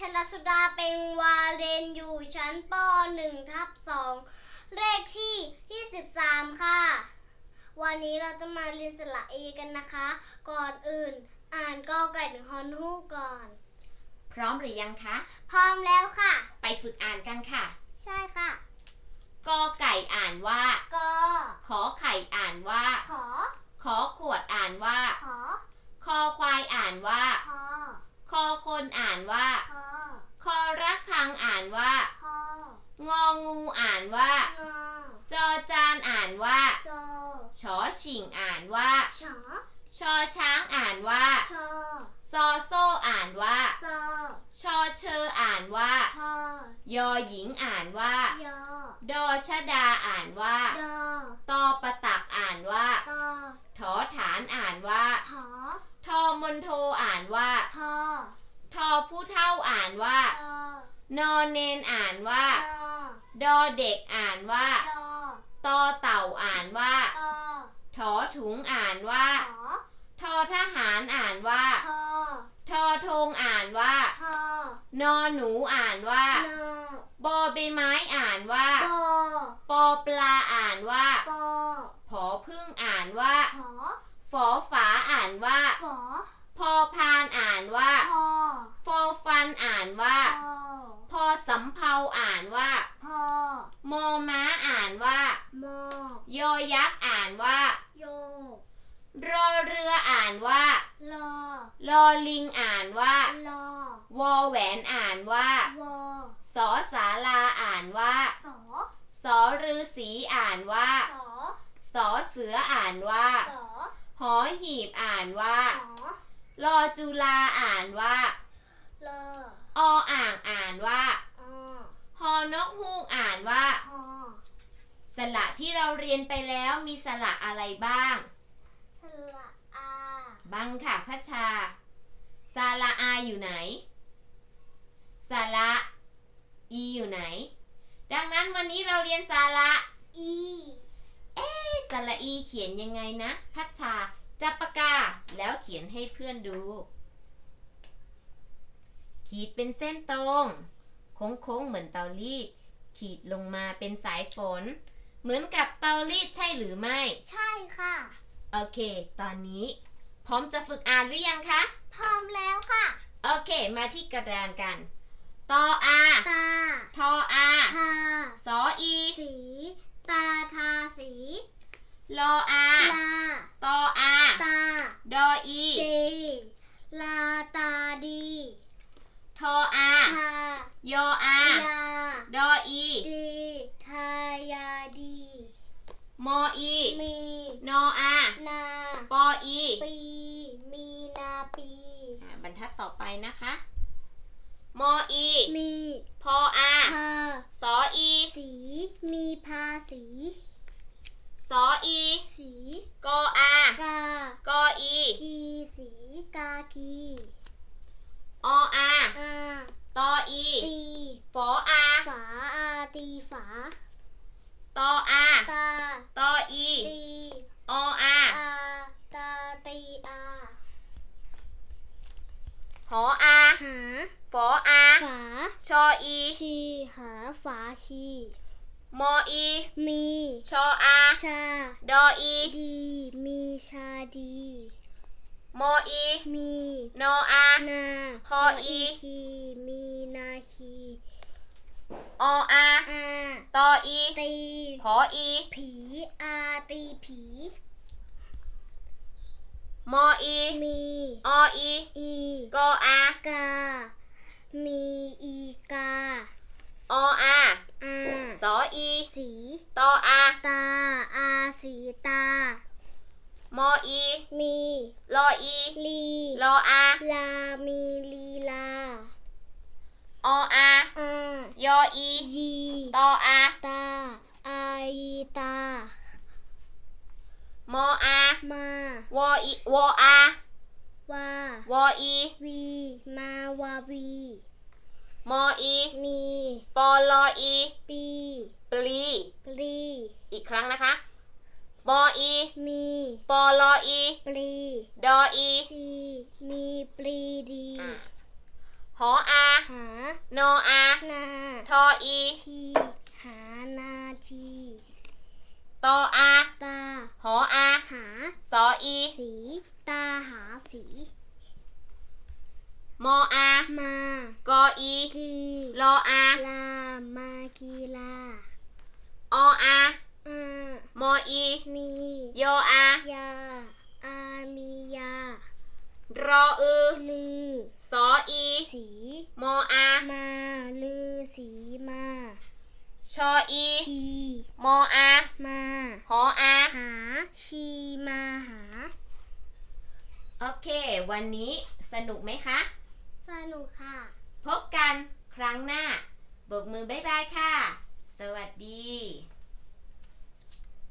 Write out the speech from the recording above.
ชนสุดาเป็นวาเรนอยู่ชั้นป .1 ทับ2เลขที่ 23 ค่ะ วันนี้เราจะมาเรียนสระเอกันนะคะ ก่อนอื่นอ่านกอไก่ถึงฮอนฮูกก่อน พร้อมหรือยังคะ พร้อมแล้วค่ะ ไปฝึกอ่านกันค่ะ ใช่ค่ะ กอไก่อ่านว่า กอ ขอไข่อ่านว่า ขอ ขอขวดอ่านว่า ขอ คอควายอ่านว่า คอ คอคนอ่านว่าคอคอรักคั งอ่านว่า คององูอ่านว่า งอจอจานอ่านว่าโจชอชิงอ่านว่าฉอชอช้างอ่านว่า ชอซอโซ่อ่านว่า โซชอเชออ่านว่าชอยอหญิงอ่านว่ายอดอชดาอ่านว่า ดอตอประตักอ่านว่า ตอถอฐานอ่านว่า ถอทอมนโทอ่านว่า ทอทอผู้เท่าอ่านว่า ตอ นอเนนอ่านว่าตอดอเด็กอ่านว่าดอตอเต่าอ่านว่าตอถอถุงอ่านว่าถอทอทหารอ่านว่า ทอทอธงอ่านว่าทอนอหนูอ่านว่านบอใบไม้อ่านว่า ปอปอปลาอ่านว่าปอผอพึ่งอ่านว่าหอฝอฝาอ่านว่าฝอพอพานอ่านว่าพอฟอฟันอ่านว่าพอพอ สำเภาอ่านว่า พอมอม้าอ่านว่า มอยอยักษ์อ่านว่า โยรอเรืออ่านว่า ลอลอลิงอ่านว่า ลอวอแหวนอ่านว่า วอสอสาลาอ่านว่า สอสอฤาษีอ่านว่า สอสอเสืออ่านว่า สอหอหีบอ่านว่า หอรอจุลาอ่านว่า ลอ ออ่างอ่านว่าอฮอนกฮูกอ่านว่าหอสระที่เราเรียนไปแล้วมีสระอะไรบ้างสละอาบังค่ะพัชชาสาระอาอยู่ไหนสาระอีอยู่ไหน ดังนั้นวันนี้เราเรียนสาระอีสาระอีเขียนยังไงนะ พัชชาจับปากกาแล้วเขียนให้เพื่อนดู ขีดเป็นเส้นตรง โค้งๆเหมือนเตารีด ขีดลงมาเป็นสายฝน เหมือนกับเตารีดใช่หรือไม่ ใช่ค่ะ โอเค ตอนนี้ พร้อมจะฝึกอ่านหรือยังคะ พร้อมแล้วค่ะ โอเค มาที่กระดานกัน ตออาตาทออาทาสออี สี ตาทาสี ลออาลา ตออา ตา ดออี ดี ลาตาดี ทออา ทาย ออา ยา ดออี ดี ทายาดี ม ออี มีนออา นาปออีปีมีนาปีอ่าบรรทัดต่อไปนะคะ มออี มีพออา พาสออี สีมีภาสีสออี สีกออา กากออี กีสีกากีออา อาตออี ตีฝออา ฝาอาตีฝาตออา ตา ตออีตีออาอาตาตีอาหออาหาฝออา ฝาชออี ชีหาฝาชีมออี มีชออา ชาดออี ดีมีชาดี มออี มีนออา นาคออี คีมีนาคี ออา อาตออีตีผออี ผีอาตีผีมออี มีออี อีกออากา มีอีกาออาอาสออี สีตออา ตาอาสีตามออี มีลออี ลีลออา ลา มีลีลา ออาอายออียีตออาตาอายีตามออา มาวออีวออา วา วออี วี มาวาวี มออี มี ปอลออี ปี ปลี ปลี อีกครั้งนะคะ มออี มี ปอลออี ปลี ดออี ดี มีปลีดี อะหออาหานออานาทออีทีหานาทีตออาตาหออาหาสออีสีตาหาสีมออา มากออีกีลออา ลา มากีลา ออา อามออี มียออา ยา อามียารออือลือสออี สีมออามาลือสีมาชออีชีมออามาหออาหาชีมาหา โอเค วันนี้สนุกไหมคะ สนุกค่ะ พบกันครั้งหน้าบกมือบ๊ายบายค่ะ สวัสดี